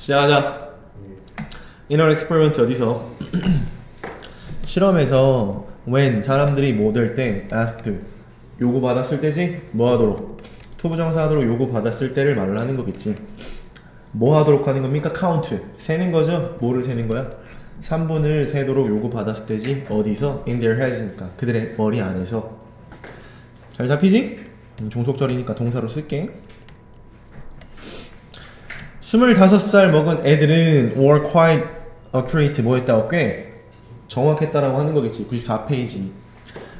시작하자. 이너 엑스페리먼트 어디서? 실험에서 when 사람들이 뭐될때 asked 요구 받았을 때지 뭐 하도록 투부정사 하도록 요구 받았을 때를 말을 하는 거겠지. 뭐 하도록 하는 겁니까? count 세는 거죠. 뭐를 세는 거야? 3분을 세도록 요구 받았을 때지 어디서? in their heads니까 그들의 머리 안에서 잘 잡히지? 음, 종속절이니까 동사로 쓸게. 25살 먹은 애들은 were quite accurate 뭐 했다고 꽤 정확했다라고 하는 거겠지 94페이지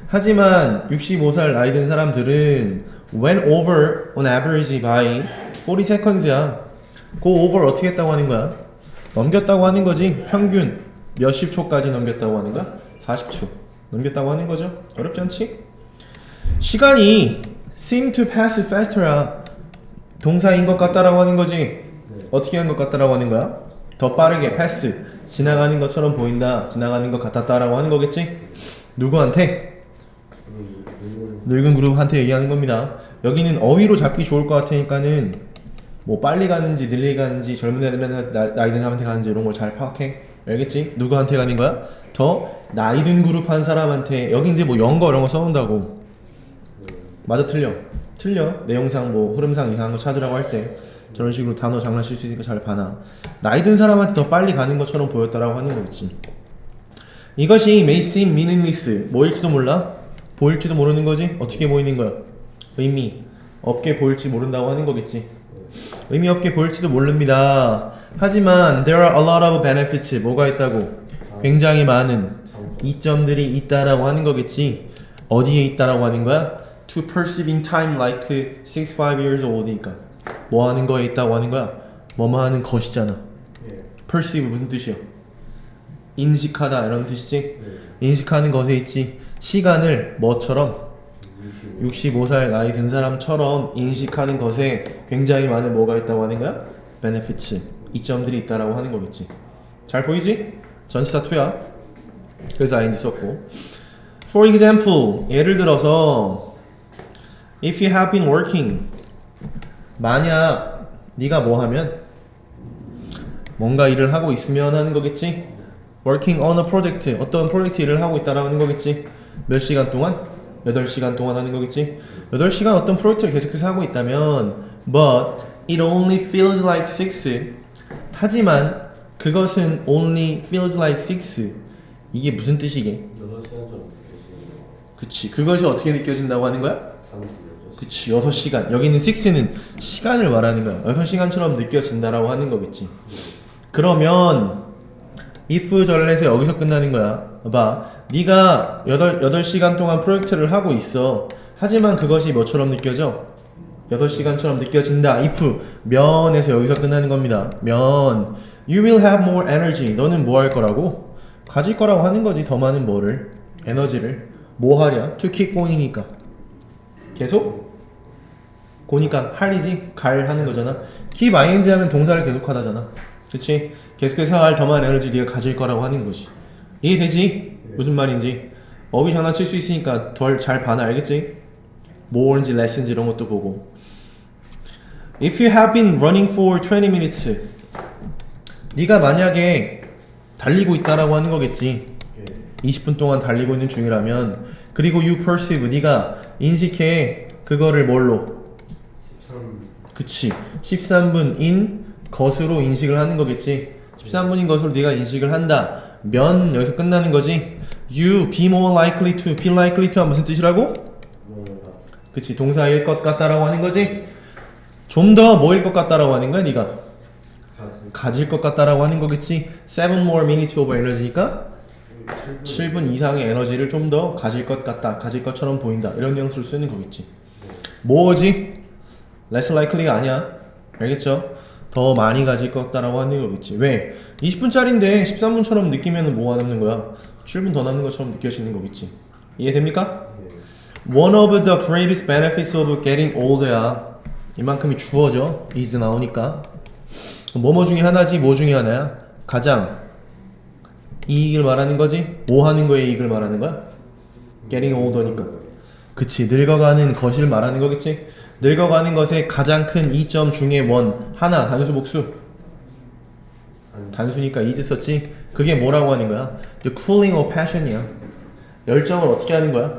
하지만 65살 나이 든 사람들은 went over on average by 40 seconds야 go over 어떻게 했다고 하는 거야? 넘겼다고 하는 거지 평균 몇십 초까지 넘겼다고 하는 거야? 40초 넘겼다고 하는 거죠 어렵지 않지? 시간이 seem to pass faster야 동사인 것 같다라고 하는 거지 어떻게 한 것 같다라고 하는 거야? 더 빠르게 패스 지나가는 것처럼 보인다 지나가는 것 같았다라고 하는 거겠지? 누구한테? 늙은 그룹한테 얘기하는 겁니다 여기는 어휘로 잡기 좋을 것 같으니까는 뭐 빨리 가는지 늘리 가는지 젊은 애들한테 나- 나이 든 사람한테 가는지 이런 걸 잘 파악해 알겠지? 누구한테 가는 거야? 더 나이 든 그룹 한 사람한테 여기 이제 뭐 영거 이런 거 써온다고 맞아 틀려 틀려 내용상 뭐 흐름상 이상한 거 찾으라고 할때 저런 식으로 단어 장난칠 수 있으니까 잘 봐놔 나이 든 사람한테 더 빨리 가는 것처럼 보였다라고 하는 거겠지. 이것이 may seem meaningless 뭐일지도 몰라? 보일지도 모르는 거지? 어떻게 보이는 거야? 의미 없게 보일지 모른다고 하는 거겠지. 의미 없게 보일지도 모릅니다. 하지만 there are a lot of benefits. 뭐가 있다고? 굉장히 많은 이점들이 있다라고 하는 거겠지. 어디에 있다라고 하는 거야? To perceiving time like 65 years old니까 뭐 하는 거에 있다고 하는 거야? 뭐뭐 하는 것이잖아. perceive 무슨 뜻이야? 인식하다 이런 뜻이지? 인식하는 것에 있지. 시간을 뭐처럼? 65살 나이 든 사람처럼 인식하는 것에 굉장히 많은 뭐가 있다고 하는 거야? benefits. 이점들이 있다라고 하는 거겠지. 잘 보이지? 전치사 2야. 그래서 ing 썼고. For example 예를 들어서 if you have been working 만약 네가 뭐 하면 뭔가 일을 하고 있으면 하는 거겠지? Working on a project. 어떤 프로젝트 일을 하고 있다라는 거겠지? 몇 시간 동안? 8시간 동안 하는 거겠지? 8시간 어떤 프로젝트를 계속해서 하고 있다면 but it only feels like 6 하지만 그것은 only feels like 6 이게 무슨 뜻이게? 6시간처럼 그치. 그것이 어떻게 느껴진다고 하는 거야? 그치 6시간. 여기는 6는 시간을 말하는 거야. 6시간처럼 느껴진다라고 하는 거겠지. 그러면 if 전에서 여기서 끝나는 거야. 봐 네가 8, 8시간 동안 프로젝트를 하고 있어. 하지만 그것이 뭐처럼 느껴져? 8시간처럼 느껴진다. if. 면에서 여기서 끝나는 겁니다. 면. you will have more energy. 너는 뭐 할 거라고? 가질 거라고 하는 거지 더 많은 뭐를. 에너지를. 뭐 하랴? to keep going이니까. 계속 고니까 할이지 갈 하는 거잖아. keep ing 하면 동사를 계속하다잖아. 그렇지? 계속해서 할더 많은 에너지 네가 가질 거라고 하는 거지. 이해되지? 무슨 말인지. 어휘 장난칠 수 있으니까 덜 잘 봐나 알겠지? more인지 less인지 이런 것도 보고. If you have been running for 20 minutes, 네가 만약에 달리고 있다라고 하는 거겠지. 20분 동안 달리고 있는 중이라면 그리고 you perceive 네가 인식해 그거를 뭘로 13 그치. 13분인 것으로 인식을 하는 거겠지. 13분인 것으로 네가 인식을 한다. 면 여기서 끝나는 거지. You be more likely to be likely to가 무슨 뜻이라고? 그치. 동사일 것 같다라고 하는 거지. 좀 더 뭐일 것 같다라고 하는 거야 네가? 가질 것 같다라고 하는 거겠지. 7 more minutes of energy니까 7분 이상의 에너지를 좀 더 가질 것 같다, 가질 것처럼 보인다. 이런 뉘앙스를 쓰는 거겠지. 뭐지? Less likely가 아니야. 알겠죠? 더 많이 가질 것 같다라고 하는 거겠지. 왜? 20분짜리인데 13분처럼 느끼면 뭐가 남는 거야? 7분 더 남는 것처럼 느껴지는 거겠지. 이해됩니까? One of the greatest benefits of getting older야. 이만큼이 주어져. is 나오니까. 뭐뭐 중에 하나지, 뭐 중에 하나야? 가장 이익을 말하는 거지? 뭐 하는 거에 이익을 말하는 거야? getting older니까. 그치, 늙어가는 것을 말하는 거겠지? 늙어가는 것의 가장 큰 이점 중에 원, 하나, 단수 복수. 단 단수니까 is 썼지. 그게 뭐라고 하는 거야? The cooling of passion이야. 열정을 어떻게 하는 거야?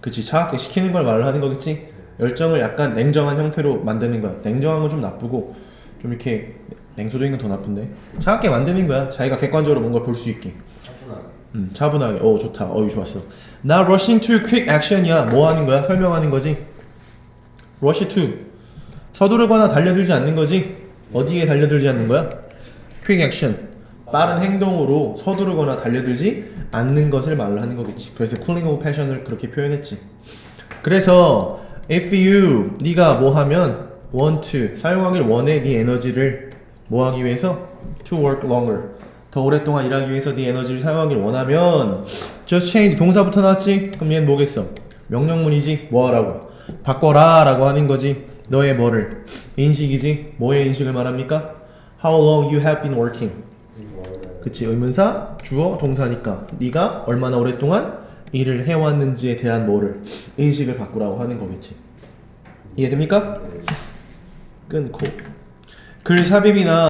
그치 차갑게 식히는 걸 말을 하는 거겠지. 열정을 약간 냉정한 형태로 만드는 거야. 냉정한 건 좀 나쁘고 좀 이렇게 냉소적인 건 더 나쁜데. 차갑게 만드는 거야. 자기가 객관적으로 뭔가 볼 수 있게. 차분하게 음, 차분하게. 오 좋다. 어이 좋았어. Now rushing to quick action이야. 뭐 하는 거야? 설명하는 거지. Rush to 서두르거나 달려들지 않는 거지. 어디에 달려들지 않는 거야? quick action. 빠른 행동으로 서두르거나 달려들지 않는 것을 말을 하는 거겠지. 그래서 cooling of passion을 그렇게 표현했지. 그래서 if you 네가 뭐 하면 want to 사용하길 원해 네 에너지를 뭐 하기 위해서 to work longer 더 오랫동안 일하기 위해서 네 에너지를 사용하길 원하면 just change 동사부터 나왔지? 그럼 얘는 뭐겠어? 명령문이지 뭐 하라고? 바꿔라 라고 하는 거지 너의 뭐를? 인식이지 뭐의 인식을 말합니까? How long you have been working 그치 의문사 주어 동사니까 네가 얼마나 오랫동안 일을 해왔는지에 대한 뭐를 인식을 바꾸라고 하는 거겠지 이해됩니까? 네. 끊고 글 삽입이나